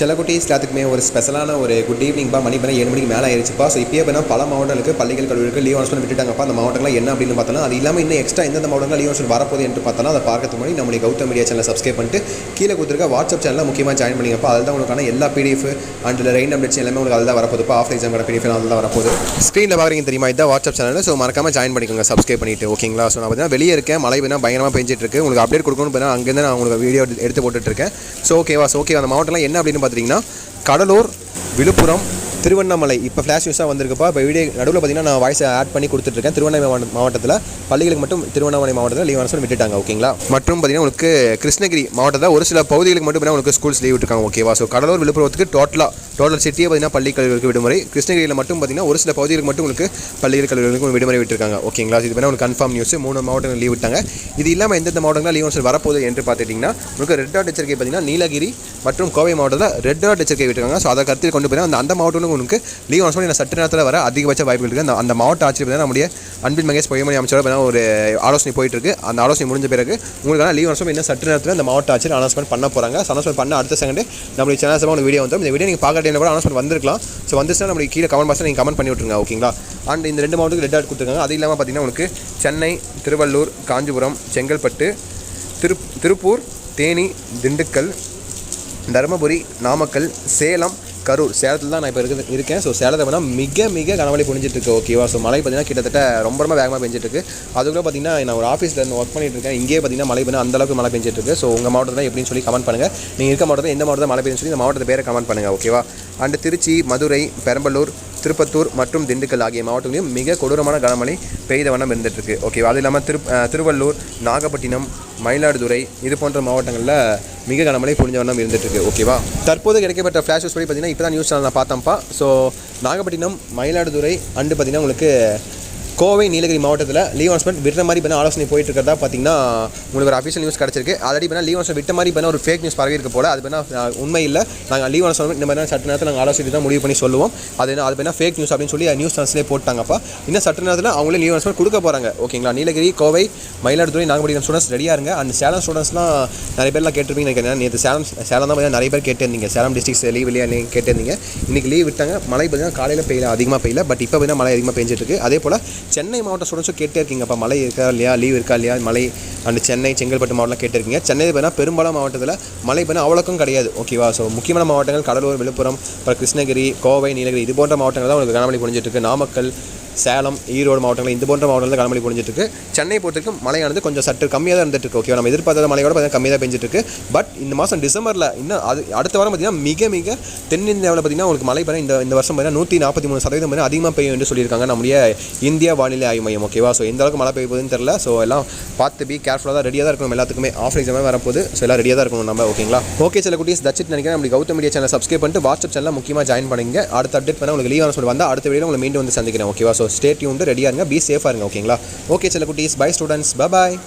சில குட்டீஸ் எல்லாத்துக்குமே ஒரு ஸ்பெஷலான ஒரு குட் ஈவினிங்ப்பா மணி பண்ண ஏழு மணிக்கு மேலே ஆயிடுச்சுப்பா ஸோ இப்பயே பண்ணால் பல மாவட்டங்களுக்கு பள்ளிகள் கல்லூரிகள் லீவ் அனௌன்ஸ்மெண்ட் விட்டுட்டாங்கப்பா. அந்த மாவட்டங்கள்லாம் என்ன அப்படின்னு பார்த்தோம்னா அது இல்லாமல் இன்னும் எக்ஸ்ட்ரா எந்தெந்த மாவட்டங்கள் லீவ் அனௌன்ஸ்மெண்ட் வரப்போகுது என்று பார்த்தோம்னா அதை பார்க்கறதுக்கு முன்னாடி நம்மளுடைய கௌதம் மீடியா சேனலை சப்ஸ்கிரைப் பண்ணிட்டு கீழே கொடுத்துருக்க வாட்ஸ்அப் சேனலில் முக்கியமாக ஜாயின் பண்ணிங்கப்பா. அதில் தான் உங்களுக்கான எல்லா பிடிஎஃப் அண்ட் ரெயின் அப்டேட்ஸ் எல்லாமே உங்களுக்கு அதில் தான் ஆஃப் எக்ஸாம் பிடிஎஃப் அதில் தான் வரப்போகுது. ஸ்க்ரீனில் பார்க்குறீங்க தெரியுமா? இதான் வாட்ஸ்அப் சேனல் ஸோ மறக்காம ஜாயின் பண்ணிக்கோங்க. சப்ஸ்கிரைப் பண்ணிட்டு ஓகேங்களா ஸோ நான் பார்த்தீங்கன்னா வெளியே இருக்கேன். மழை வேணா பயங்கரமாக பெஞ்சிட்டு இருக்கு. உங்களுக்கு அப்டேட் கொடுக்கணும் அங்கேருந்து நான் உங்களுக்கு வீடியோ எடுத்து போட்டுட்டு இருக்கேன். ஸோ ஓகேவா ஸோ ஓகே அந்த மாவட்டம்லாம் என்ன அப்படின்னு பார்த்தீங்கன்னா கடலூர் விழுப்புரம் திருவண்ணாமலை. இப்போ ஃப்ளாஷ் நியூஸாக வந்திருக்குப்பா. இப்போ வீடியோ நடுவில் பார்த்தீங்கன்னா நான் வாய்ஸ் ஆட் பண்ணி கொடுத்துட்ருக்கேன். திருவண்ணாமலை மாவட்ட- மாவட்டத்தில் பள்ளிகளுக்கு மட்டும் திருவண்ணாமலை மாவட்டத்தில் லீவ் அனுசரம் விட்டுட்டாங்க ஓகேங்களா மற்றும் பார்த்தீங்கன்னா உங்களுக்கு கிருஷ்ணகிரி மாவட்டத்தில் ஒரு சில பகுதிகளுக்கு மட்டும் பார்த்தீங்கன்னா உங்களுக்கு ஸ்கூல்ஸ் லீவ் விட்டுருக்காங்க ஓகேவா ஸோ கடலூர் விழுப்புரத்துக்கு டோட்டலாக டோட்டல் சிட்டியே பார்த்தீங்கன்னா பள்ளி கல்லூரிகளுக்கு விடுமுறை. கிருஷ்ணகிரியில் மட்டும் பார்த்தீங்கன்னா ஒரு சில பகுதிகளுக்கு மட்டும் உங்களுக்கு பள்ளிகள் கல்விகளுக்கு விடுமுறை விட்டுருக்காங்க. ஓகேங்களா இது பண்ணால் உங்களுக்கு கன்ஃபார்ம் நியூஸ் மூணு மாவட்டங்கள் லீவ் விட்டாங்க. இது இல்லாமல் எந்தெந்த மாவட்டங்கள் லீவ் அனௌன்ஸ்மெண்ட் வரப்போகுது என்று பார்த்துட்டிங்கன்னா உங்களுக்கு ரெட் டாட் எச்சரிக்கை பார்த்தீங்கன்னா நீலகிரி மற்றும் கோவை மாவட்டத்தில் ரெட் டாட் எச்சரிக்கை விட்டுருக்காங்க. ஸோ அதை கருத்தில் கொண்டு போய் அந்த அந்த மாவட்டங்களும் உங்களுக்கு லீவ் அனௌன்ஸ்மெண்ட் இன்னும் சற்று நேரத்தில் வர அதிகபட்ச வாய்ப்புகள் இருக்குது அந்த அந்த மாவட்ட ஆட்சியர் பார்த்தீங்கன்னா நம்முடைய அன்பின் மகேஷ் பொய்மணி அமைச்சரோட பார்த்தீங்கன்னா ஒரு ஆலோசனை போயிட்டு இருக்கு. அந்த ஆலோசனை முடிஞ்ச பிறகு உங்களுக்கான லீவ் அனௌன்ஸ்மெண்ட் இன்னும் சற்று நேரத்தில் அந்த மாவட்ட ஆட்சியர் அனௌன்ஸ்மெண்ட் பண்ண போகிறாங்க அனௌன்ஸ்மெண்ட் பண்ண அடுத்த செகண்ட் நம்மளுடைய சேனல் சம்பவம் வீடியோ வந்து இந்த வீடியோ நீங்கள் பார்க்க டைமில் கூட அனௌன்ஸ்மெண்ட் வந்திருக்கலாம். ஸோ வந்துச்சுன்னா நம்மளுக்கு கீழே கமெண்ட் பாக்ஸில் நீங்கள் கமெண்ட் பண்ணி விட்ருங்க ஓகேங்களா அண்ட் இந்த ரெண்டு மாவட்டத்துக்கு ரெட் ஆட் கொடுத்துருக்காங்க. அது இல்லாமல் பார்த்தீங்கன்னா உங்களுக்கு சென்னை திருவள்ளூர் காஞ்சிபுரம் செங்கல்பட்டு திரு திருப்பூர் தேனி திண்டுக்கல் தருமபுரி நாமக்கல் சேலம் கரூர் சேலத்தில் தான் நான் இப்போ இருக்குது இருக்கேன். ஸோ சேலத்தை பார்த்தா மிக மிக கனமழை பொழிஞ்சிட்டு இருக்கு ஓகேவா ஸோ மழை பார்த்தீங்கன்னா கிட்டத்தட்ட ரொம்ப ரொம்ப வேகமாக பெஞ்சிட்டு இருக்கு அதுக்குள்ள பார்த்தீங்கன்னா நான் ஒரு ஆஃபீஸில் இருந்து ஒர்க் பண்ணிட்டு இருக்கேன். இங்கேயே பார்த்தீங்கன்னா மழை பண்ண அந்த அளவுக்கு மழை பெஞ்சிட்டு இருக்கு ஸோ உங்கள் மாவட்டத்தில் எப்படின்னு சொல்லி கமெண்ட் பண்ணுங்கள் நீங்கள் இருக்க மாவட்டத்தில் எந்த மாவட்டத்தில் மழை பெய்யுன்னு சொல்லி இந்த மாவட்டத்தை பேரை கமெண்ட் பண்ணுங்கள் ஓகேவா அண்ட் திருச்சி மதுரை பெரம்பலூர் திருப்பத்தூர் மற்றும் திண்டுக்கல் ஆகிய மாவட்டங்களிலும் மிக கொடூரமான கனமழை பெய்த வண்ணம் இருந்துட்டுருக்கு. ஓகேவா அது இல்லாமல் திரு திருவள்ளூர் நாகப்பட்டினம் மயிலாடுதுறை இது போன்ற மாவட்டங்களில் மிக கனமழை பொழிஞ்ச வண்ணம் இருந்துட்டு ஓகேவா தற்போது கிடைக்கப்பட்ட ஃப்ளாஷஸ் படி பார்த்தீங்கன்னா இப்போ தான் நியூஸ் சேனல் நான் பார்த்தேன்ப்பா. ஸோ நாகப்பட்டினம் மயிலாடுதுறை அண்டு பார்த்தீங்கன்னா உங்களுக்கு கோவை நீலகிரி மாவட்டத்தில் லீவ் அனௌன்ஸ்மெண்ட் விடுற மாதிரி பண்ண ஆலோசனை போயிட்டு இருக்கிறதா பார்த்தீங்கன்னா உங்களுக்கு ஒரு அஃபிஷியல் நியூஸ் கிடச்சிருக்கு. ஆல்ரெடி பண்ணால் லீவ் அனௌன்ஸ்மெண்ட் விட்ட மாதிரி பண்ண ஒரு ஃபேக் நியூஸ் பரவி இருக்க போல. அது பண்ணா உண்மை இல்லை. நாங்கள் லீவ் அனௌன்ஸ்மெண்ட் இந்த மாதிரி சட்ட நேரத்தில் நாங்கள் ஆலோசனை தான் முடிவு பண்ணி சொல்லுவோம். அது என்ன அது பண்ணால் ஃபேக் நியூஸ் அப்படின்னு சொல்லி நியூஸ் சேனல்ஸ்லேயே போட்டாங்கப்பா. இன்னும் சட்ட நேரத்தில் அவங்களே லீவ் அனௌன்ஸ்மெண்ட் கொடுக்க போகிறாங்க ஓகேங்களா நீலகிரி கோவை மயிலாடுதுறை நாகப்பட்டினம் ஸ்டூடெண்ட்ஸ் ரெடியாக இருங்க. அந்த சேலம் ஸ்டூடெண்ட்ஸ்லாம் நிறைய பேர்லாம் கேட்டிருப்பீங்க நினைக்கிறேன். நேற்று சேலம் சேலம் தான் பார்த்தீங்கன்னா நிறைய பேர் கேட்டிருந்தீங்க. சேலம் டிஸ்ட்ரிக்ஸ் லீவ் இல்லையா நீங்கள் கேட்டிருந்தீங்க. இன்றைக்கி லீவ் விட்டாங்க. மழை பார்த்தீங்கன்னா காலையில் பெய்யல அதிகமாக பெய்யல. பட் இப்போ பார்த்தீங்கன்னா மழை அதிகமாக பெஞ்சிட்டு இருக்கு. அதே போல் சென்னை மாவட்ட ஸ்டூடெண்ட்ஸும் கேட்டே இருக்கீங்கப்பா மழை இருக்கா இல்லையா? லீவ் இருக்கா இல்லையா? மழை அண்ட் சென்னை செங்கல்பட்டு மாவட்டம் கேட்டிருக்கீங்க. சென்னை பார்த்தீங்கன்னா பெரும்பாலும் மாவட்டத்தில் மழை பார்த்தா அவ்வளோக்கும் கிடையாது. ஓகேவா ஸோ முக்கியமான மாவட்டங்கள் கடலூர் விழுப்புரம் அப்புறம் கிருஷ்ணகிரி கோவை நீலகிரி இது போன்ற மாவட்டங்கள் தான் உங்களுக்கு கனமழை பொழிஞ்சிட்டு இருக்கு. நாமக்கல் சேலம் ஈரோடு மாவட்டங்கள் இந்த போன்ற மாவட்டங்களில் கனமழை பொழிஞ்சிட்டு இருக்கு சென்னை பொறுத்தவரைக்கும் மழையானது கொஞ்சம் சற்று கம்மியாக தான் இருந்துட்டு இருக்கு ஓகேவா நம்ம எதிர்பார்த்த மழையோட பார்த்தீங்கன்னா கம்மியாக தான் பெஞ்சிட்டு இருக்கு பட் இந்த மாதம் டிசம்பரில் இன்னும் அது அடுத்த வாரம் பார்த்தீங்கன்னா மிக மிக தென்னிந்தியாவில் பார்த்தீங்கன்னா உங்களுக்கு மழை பெற இந்த இந்த வருஷம் பார்த்தீங்கன்னா நூற்றி நாற்பத்தி மூணு சதவீதம் பார்த்தீங்கன்னா அதிகமாக பெய்யும் என்று சொல்லியிருக்காங்க நம்முடைய இந்தியா வானிலை ஆய்வு மையம் ஓகேவா ஸோ எந்த அளவுக்கு மழை பெய்ய போகுதுன்னு தெரியல. ஸோ எல்லாம் பார்த்து பி கேர்ஃபுல்லாக தான் ரெடியாக தான் இருக்கணும். எல்லாத்துக்குமே ஆஃப் எக்ஸாமே வரப்போது ஸோ எல்லாம் ரெடியாக தான் இருக்கணும் நம்ம ஓகேங்களா ஓகே சில குட்டீஸ் தச்சிட் நினைக்கிறேன். நம்ம கௌதம் மீடியா சேனல் சப்ஸ்கிரைப் பண்ணிட்டு வாட்ஸ்அப் சேனலில் முக்கியமாக ஜாயின் பண்ணுங்க. அடுத்த அப்டேட் பண்ண உங்களுக்கு லீவ் சொல்லி வந்தால் அடுத்த வீடியோ உங்களை மீண்டும் வந்து சந்திக்கிறேன் ஓகேவா ஸோ ஸ்டேட் யூன் ரெடியாக இருங்க பி சேஃபாக இருங்க ஓகேங்களா ஓகே சில குட்டீஸ். By students bye